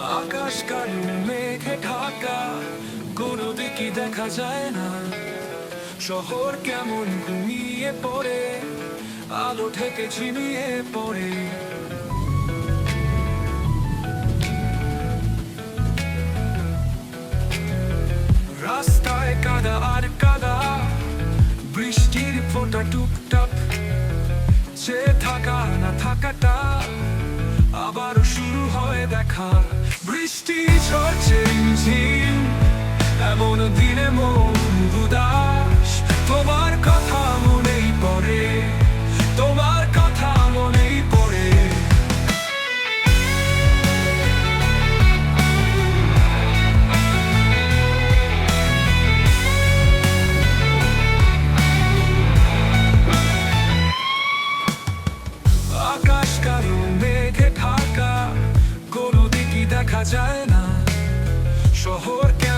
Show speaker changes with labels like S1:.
S1: আকাশ কালো মেঘে ঢাকা, কোনো দিকই দেখা যায় না। শহর কেমন ঘুমিয়ে পড়ে, আলো ঢেকে ঝিমিয়ে পড়ে। রাস্তায় কাদা আর কাদা, বৃষ্টির ফোঁটা টুপটাপ সে থাকা না থাকাটা আবার শুরু দেখা বৃষ্টি ঝরছে ঝিম এমন দিনে মন যায় না। শহরকে